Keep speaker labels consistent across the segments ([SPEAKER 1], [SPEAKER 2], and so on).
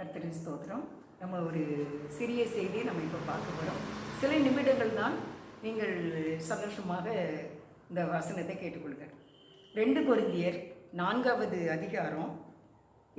[SPEAKER 1] கர்த்தரின் ஸ்தோத்திரம். நம்ம ஒரு சிறிய செய்தியை நம்ம இப்போ பார்க்க போகிறோம் சில நிமிடங்கள் தான் நீங்கள் சந்தோஷமாக இந்த வசனத்தை கேட்டுக்கொள்க. ரெண்டு கொரிந்தியர் நான்காவது அதிகாரம்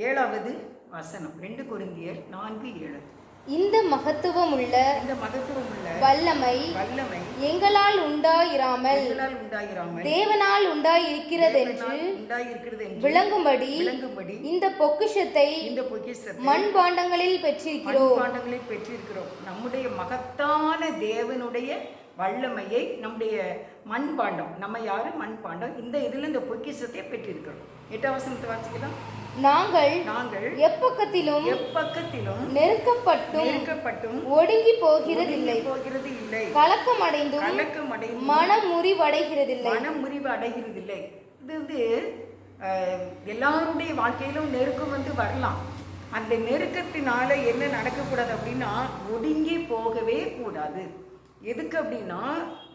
[SPEAKER 1] ஏழாவது வசனம். ரெண்டு கொருந்தியர் நான்கு ஏழு.
[SPEAKER 2] இந்த மகத்துவமுள்ள
[SPEAKER 1] இந்த மகத்துவம் உள்ள
[SPEAKER 2] வல்லமை
[SPEAKER 1] வல்லமை
[SPEAKER 2] எங்களால் உண்டாயிராமல்
[SPEAKER 1] உண்டாயிராமல்
[SPEAKER 2] தேவனால் உண்டாயிருக்கிறதென்று
[SPEAKER 1] தேவனால் உண்டாயிருக்கிறது என்று
[SPEAKER 2] விளங்கும்படி
[SPEAKER 1] விளங்கும்படி
[SPEAKER 2] இந்த பொக்கிஷத்தை
[SPEAKER 1] இந்த பொக்கிஷத்தை
[SPEAKER 2] மண்பாண்டங்களில் பெற்றிருக்கிறோம்.
[SPEAKER 1] மண்பாண்டங்களை பெற்றிருக்கிறோம். நம்முடைய மகத்தான தேவனுடைய வல்லமையை நம்முடைய மண்பாண்டம் நம்ம யாரு? மண்பாண்டம். இந்த இதுல இந்த பொக்கிஷத்தை பெற்றிருக்கிறோம். எட்டாம் வசனத்தை வாசிக்கலாம்.
[SPEAKER 2] நாங்கள்
[SPEAKER 1] நாங்கள்
[SPEAKER 2] எப்பக்கத்திலும்
[SPEAKER 1] எப்பக்கத்திலும்
[SPEAKER 2] நெருக்கப்பட்டும்
[SPEAKER 1] நெருக்கப்பட்டும்
[SPEAKER 2] ஒடுங்கி போகிறதில்லை
[SPEAKER 1] போகிறது இல்லை
[SPEAKER 2] கலக்கமடைந்தும்
[SPEAKER 1] கலக்கம் அடைந்து
[SPEAKER 2] மனம் முறிவடைகிறதில்லை
[SPEAKER 1] மனம் முறிவு அடைகிறதில்லை இது வந்து எல்லாருடைய வாழ்க்கையிலும் நெருக்கம் வந்து வரலாம். அந்த நெருக்கத்தினால என்ன நடக்கக்கூடாது அப்படின்னா ஒடுங்கி போகவே கூடாது. எதுக்கு அப்படின்னா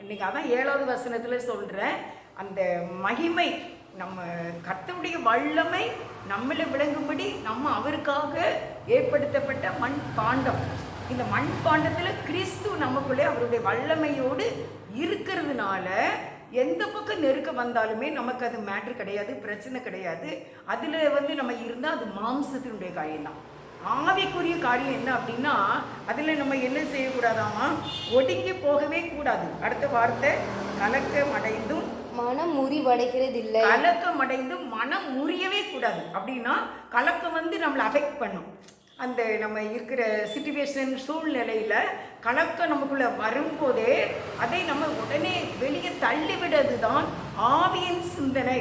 [SPEAKER 1] இன்னைக்கு அதான் ஏழாவது வசனத்துல சொல்றேன் அந்த மகிமை நம்ம கர்த்தருடைய வல்லமை நம்மளை விளங்கும்படி நம்ம அவருக்காக ஏற்படுத்தப்பட்ட மண் பாண்டம் இந்த மண் பாண்டத்தில் கிறிஸ்து நமக்குள்ளே அவருடைய வல்லமையோடு இருக்கிறதுனால எந்த பக்கம் நெருக்க வந்தாலுமே நமக்கு அது மேட்ரு கிடையாது பிரச்சனை கிடையாது. அதில் வந்து நம்ம இருந்தால் அது மாம்சத்தினுடைய காரியம்தான். ஆவிக்குரிய காரியம் என்ன அப்படின்னா அதில் நம்ம என்ன செய்யக்கூடாதாமா ஒடுங்கி போகவே கூடாது. அடுத்த வார்த்தை கலக்கம் அடைந்தும்
[SPEAKER 2] மனம் முறிவடைகிறதில்லை
[SPEAKER 1] கலக்கம் அடைந்து மனம் முறியவே கூடாது. அப்படின்னா கலக்கம் வந்து நம்மளை அஃபெக்ட் பண்ணும். அந்த நம்ம இருக்கிற சுச்சுவேஷன் சூழ்நிலையில் கலக்கம் நமக்குள்ள வரும்போதே அதை நம்ம உடனே வெளியே தள்ளிவிடுறது தான் ஆவியின் சிந்தனை.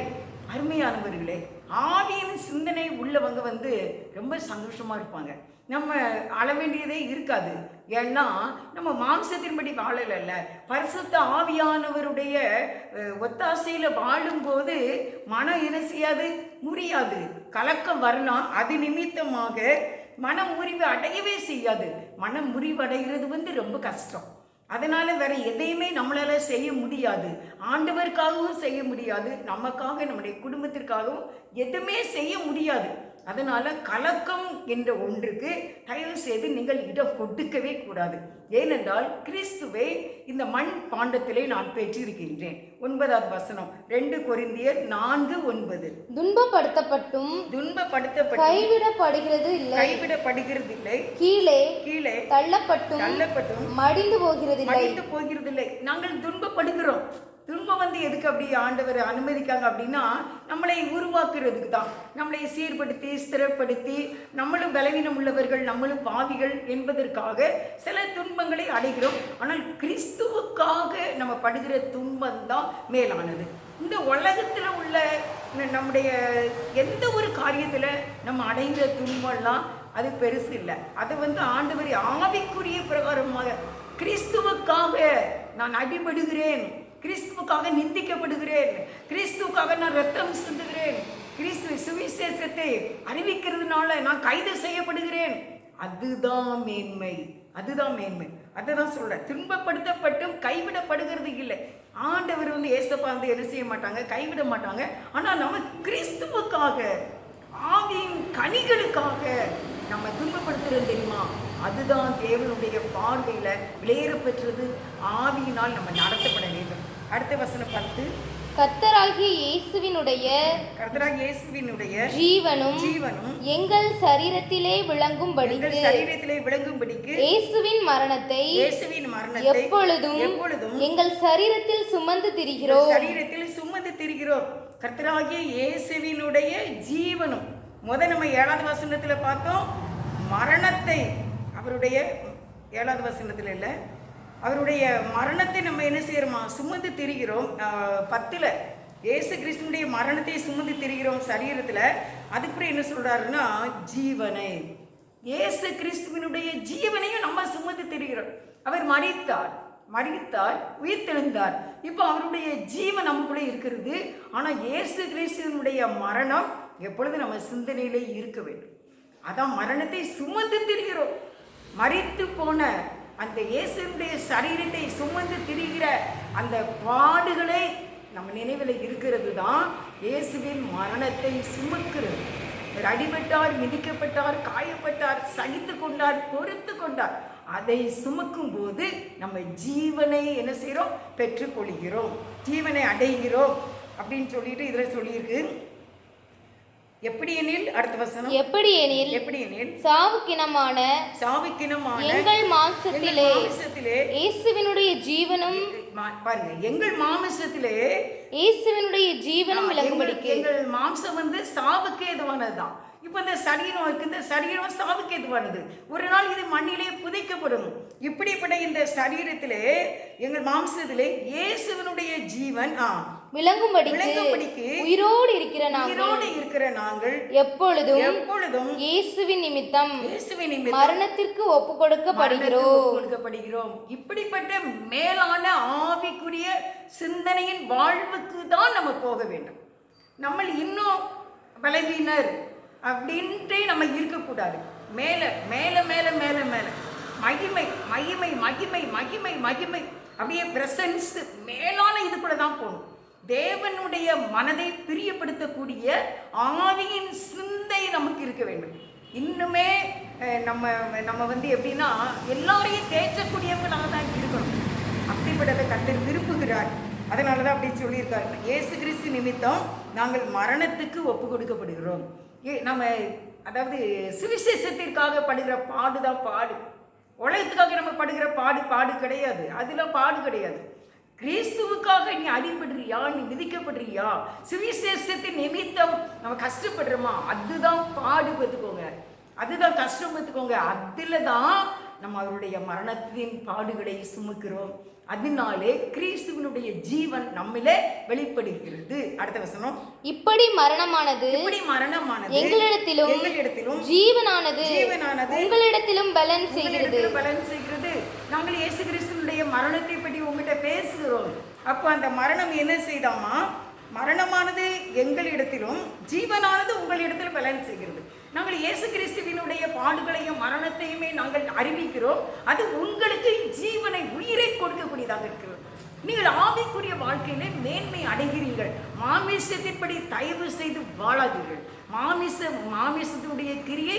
[SPEAKER 1] அருமையானவர்களே ஆவியின் சிந்தனை உள்ளவங்க வந்து ரொம்ப சந்தோஷமாக இருப்பாங்க. நம்ம அழ வேண்டியதே இருக்காது. ஏன்னா நம்ம மாம்சத்தின்படி வாழலைல்ல. பரிசுத்த ஆவியானவருடைய ஒத்தாசையில் வாழும்போது மனம் என்ன செய்யாது முறியாது. கலக்கம் வரலாம். அது நிமித்தமாக மனம் முறிவு அடையவே செய்யாது. மனம் முறிவு அடைகிறது வந்து ரொம்ப கஷ்டம். அதனால வேற எதையுமே நம்மளால செய்ய முடியாது. ஆண்டவருக்காகவும் செய்ய முடியாது. நமக்காக நம்முடைய குடும்பத்திற்காகவும் எதுவுமே செய்ய முடியாது. அதனால கலக்கம் என்ற ஒன்றுக்கு தயவு செய்து நீங்கள் இடம் கொடுக்கவே கூடாது. ஏனென்றால் கிறிஸ்துவை இந்த மண் பாண்டத்திலே நான் பெற்றிருக்கின்றேன். ஒன்பதாவது வசனம் ரெண்டு கொரிந்தியர் நான்கு ஒன்பது.
[SPEAKER 2] துன்பப்படுத்தப்பட்டும்
[SPEAKER 1] துன்பப்படுத்தப்பட்டு
[SPEAKER 2] கைவிடப்படுகிறது இல்லை.
[SPEAKER 1] கைவிடப்படுகிறது இல்லை
[SPEAKER 2] கீழே
[SPEAKER 1] கீழே
[SPEAKER 2] தள்ளப்பட்டும்
[SPEAKER 1] தள்ளப்பட்டும்
[SPEAKER 2] மடிந்து போகிறதில்லை.
[SPEAKER 1] மடிந்து போகிறதில்லை. நாங்கள் துன்பப்படுகிறோம். துன்பம் வந்து எதுக்கு அப்படி ஆண்டவர் அனுமதிக்காங்க அப்படின்னா நம்மளை உருவாக்குறதுக்கு தான். நம்மளை சீர்படுத்தி ஸ்திரப்படுத்தி நம்மளும் பலவீனம் உள்ளவர்கள் நம்மளும் பாவிகள் என்பதற்காக சில துன்பங்களை அடைகிறோம். ஆனால் கிறிஸ்துவுக்காக நம்ம படுகிற துன்பம் தான் மேலானது. இந்த உலகத்தில் உள்ள நம்முடைய எந்த ஒரு காரியத்தில் நம்ம அடைகிற துன்பம்லாம் அது பெருசு இல்லை. அது வந்து ஆண்டவர் ஆவிக்குரிய பிரகாரமாக கிறிஸ்துவுக்காக நான் அடிபடுகிறேன். கிறிஸ்துவுக்காக நிந்திக்கப்படுகிறேன். கிறிஸ்துவுக்காக நான் ரத்தம் சிந்துகிறேன் கிறிஸ்துவ சுவிசேஷத்தை அறிவிக்கிறதுனால நான் கைது செய்யப்படுகிறேன். அதுதான் மேன்மை. அதுதான் மேன்மை. அதுதான் சொல்கிறேன் துன்பப்படுத்தப்பட்டும் கைவிடப்படுகிறது இல்லை. ஆண்டவர் வந்து ஏசப்பா வந்து என்ன செய்ய மாட்டாங்க? கைவிட மாட்டாங்க. ஆனால் நம்ம கிறிஸ்துவுக்காக ஆவியின் கனிகளுக்காக நம்ம துன்பப்படுத்துறது தெரியுமா? அதுதான் தேவனுடைய பார்வையில் விளையேற பெற்றது ஆவியினால் நம்ம நடத்தப்பட அடுத்த வசனம் பத்து.
[SPEAKER 2] கத்தராகிய இயேசுவினுடைய
[SPEAKER 1] கர்த்தராக இயேசுவினுடைய
[SPEAKER 2] ஜீவனும்
[SPEAKER 1] ஜீவனும்
[SPEAKER 2] எங்கள் சரீரத்திலே விளங்கும்படிக்கு
[SPEAKER 1] சரீரத்திலே விளங்கும்படிக்கு
[SPEAKER 2] இயேசுவின் மரணத்தை
[SPEAKER 1] இயேசுவின் மரணத்தை
[SPEAKER 2] எப்பொழுதும்
[SPEAKER 1] எப்பொழுதும்
[SPEAKER 2] எங்கள் சரீரத்தில் சுமந்து திரிகிறோம்.
[SPEAKER 1] சரீரத்தில் சுமந்து திரிகிறோம். கர்த்தராகிய இயேசுவினுடைய ஜீவனும். முத நம்ம ஏழாவது வசனத்துல பார்த்தோம் மரணத்தை. அவருடைய ஏழாவது வசனத்துல இல்ல. அவருடைய மரணத்தை நம்ம என்ன செய்கிறோமா சுமந்து திரிகிறோம். பத்தில் ஏசு கிறிஸ்துனுடைய மரணத்தை சுமந்து திரிகிறோம் சரீரத்தில். அதுக்கப்புறம் என்ன சொல்கிறாருன்னா ஜீவனை. ஏசு கிறிஸ்துவினுடைய ஜீவனையும் நம்ம சுமந்து திரிகிறோம். அவர் மறித்தார் மறித்தார் உயிர்த்தெழுந்தார். இப்போ அவருடைய ஜீவன் நமக்குள்ளே இருக்கிறது. ஆனால் இயேசு கிறிஸ்துவனுடைய மரணம் எப்பொழுது நம்ம சிந்தனையிலே இருக்க வேண்டும். அதான் மரணத்தை சுமந்து திரிகிறோம். மறித்து போன அந்த இயேசுடைய சரீரத்தை சுமந்து திரிகிற அந்த பாடுகளே நம்ம நினைவில் இருக்கிறது தான் இயேசுவின் மரணத்தை சுமக்கிறது. அவர் அடிபட்டார் மிதிக்கப்பட்டார் காயப்பட்டார் சகித்து கொண்டார் பொறுத்து கொண்டார். அதை சுமக்கும் போது நம்ம ஜீவனை என்ன செய்கிறோம்? பெற்றுக்கொள்கிறோம். ஜீவனை அடைகிறோம் அப்படின்னு சொல்லிட்டு இதில் சொல்லியிருக்கு. எப்படி எனில் அடுத்த வசனம்.
[SPEAKER 2] எப்படி எனில்
[SPEAKER 1] எப்படி எனில்
[SPEAKER 2] சாவுக்கினமான
[SPEAKER 1] சாவிக்கினமான
[SPEAKER 2] எங்கள் மாம்சத்திலே
[SPEAKER 1] மாமிசத்திலே
[SPEAKER 2] இயேசுவினுடைய ஜீவனும்
[SPEAKER 1] பாருங்க எங்கள் மாமிசத்திலே
[SPEAKER 2] இயேசுவினுடைய ஜீவனும் விளங்கும்படிக்கு.
[SPEAKER 1] எங்கள் மாம்சம் வந்து சாவுக்கு எதுவானதுதான் இப்போ இந்த சரீரம் இருக்கு இந்த சரீரம் சாவுக்கு எதுவானது ஒரு நாள் இது மண்ணிலே புதைக்கப்படும். இப்படிப்பட்ட இந்த சரீரத்திலே எங்கள் மாம்சத்திலே இயேசுவனுடைய ஜீவன் ஆ
[SPEAKER 2] விளங்கும்படிக்கு உயிரோடு இருக்கிற நாங்கள்
[SPEAKER 1] இருக்கிற நாங்கள்
[SPEAKER 2] எப்பொழுதும்
[SPEAKER 1] எப்பொழுதும்
[SPEAKER 2] இயேசுவின் நிமித்தம்
[SPEAKER 1] இயேசுவின் நிமித்தம்
[SPEAKER 2] மரணத்திற்கு ஒப்பு கொடுக்கப்படுகிறோம்
[SPEAKER 1] இப்படிப்பட்ட மேலான ஆவிக்குரிய சிந்தனையின் வாழ்வுக்கு தான் நம்ம போக வேண்டும். நம்ம இன்னும் பலவீனர் அப்படின்ட்டே நம்ம இருக்கக்கூடாது. மேலே மேலே மேலே மேலே மேலே. மகிமை மகிமை மகிமை மகிமை மகிமை அப்படியே பிரசன்ஸ் மேலான இதுக்குள்ள தான் போகணும். தேவனுடைய மனதை பிரியப்படுத்தக்கூடிய ஆவியின் சிந்தை நமக்கு இருக்க வேண்டும். இன்னுமே நம்ம நம்ம வந்து எப்படின்னா எல்லாரையும் தேய்ச்சக்கூடியவங்களாக தான் இருக்கணும். அப்படிப்பட்டதை கத்தர் விரும்புகிறார். அதனால தான் அப்படி சொல்லியிருக்காரு. இயேசு கிறிஸ்து நிமித்தம் நாங்கள் மரணத்துக்கு ஒப்பு கொடுக்கப்படுகிறோம் ஏ நம்ம அதாவது சுவிசேஷத்திற்காக படுகிற பாடு தான் பாடு. உலகத்துக்காக நம்ம படுகிற பாடு பாடு கிடையாது. அதில் பாடு கிடையாது. கிறிஸ்துவுக்காக நீ அடிபடுறியா? நீ விதிக்கப்படுறியா சுவிசேஷத்தின் நிமித்தம் நம்ம கஷ்டப்படுறோமா? அதுதான் பாடு பார்த்துக்கோங்க அதுதான் கஷ்டம் பார்த்துக்கோங்க அதில் தான் நம்ம அவருடைய மரணத்தின் பாடுகளை சுமக்கிறோம். அதனாலே கிறிஸ்துவனுடைய ஜீவன் நம்மிலே வெளிப்படுகிறது. அடுத்த வசனம்.
[SPEAKER 2] இப்படி மரணமானது
[SPEAKER 1] இப்படி மரணமானது
[SPEAKER 2] எங்களிடத்திலும்
[SPEAKER 1] எங்களிடத்திலும்
[SPEAKER 2] ஜீவனானது
[SPEAKER 1] ஜீவனானது
[SPEAKER 2] உங்களிடத்திலும் பலன் செய்கிறது.
[SPEAKER 1] பலன் செய்கிறது. நாங்கள் இயேசு கிறிஸ்துவனுடைய மரணத்தை பற்றி உங்ககிட்ட பேசுகிறோம். அப்போ அந்த மரணம் என்ன செய்தாமா? மரணமானது எங்களிடத்திலும் ஜீவனானது உங்களிடத்தில் பலன் செய்கிறது. நாங்கள் இயேசு கிறிஸ்துவினுடைய பாடுகளையும் மரணத்தையுமே நாங்கள் அறிவிக்கிறோம். அது உங்களுக்கு ஜீவனை உயிரை கொடுக்கக்கூடியதாக இருக்கிறோம் நீங்கள் ஆவிக்குரிய வாழ்க்கையிலே மேன்மை அடைகிறீர்கள். மாமிசத்தின்படி தயவு செய்து வாழாதீர்கள். மாமிச மாமிசத்தினுடைய கிரியை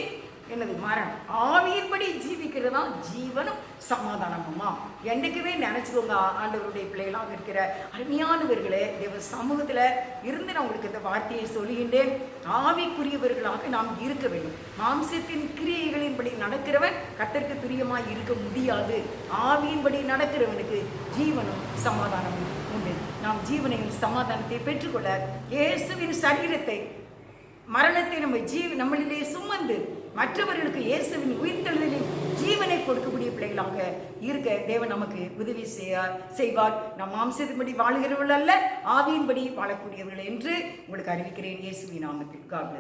[SPEAKER 1] என்னது மரணம். ஆவியின்படி ஜீவிக்கிறது தான் ஜீவனும் சமாதானமுமா? என்றைக்குமே நினச்சிக்கோங்க ஆண்டவருடைய பிள்ளைகளாக இருக்கிற அருமையானவர்களே தேவ சமூகத்தில் இருந்து நான் உங்களுக்கு இந்த வார்த்தையை சொல்கின்றேன் ஆவிக்குரியவர்களாக நாம் இருக்க வேண்டும். மாம்சத்தின் கிரியைகளின்படி நடக்கிறவன் கத்தற்கு துரியமாக இருக்க முடியாது. ஆவியின்படி நடக்கிறவனுக்கு ஜீவனும் சமாதானமும் உண்டு. நாம் ஜீவனையும் சமாதானத்தை பெற்றுக்கொள்ள இயேசுவின் சரீரத்தை மரணத்தை நம்ம ஜீவ நம்மளிலே உணர்ந்து மற்றவர்களுக்கு இயேசுவின் உயிர்த்தெழுதலின் ஜீவனை கொடுக்கக்கூடிய பிள்ளைகளாக இருக்க தேவன் நமக்கு உதவி செய்யார் செய்வார். நம் மாம்சத்தின்படி வாழுகிறவர்கள் அல்ல ஆவியின்படி வாழக்கூடியவர்கள் என்று உங்களுக்கு அறிவிக்கிறேன். இயேசுவின் நாமத்தில். காட்.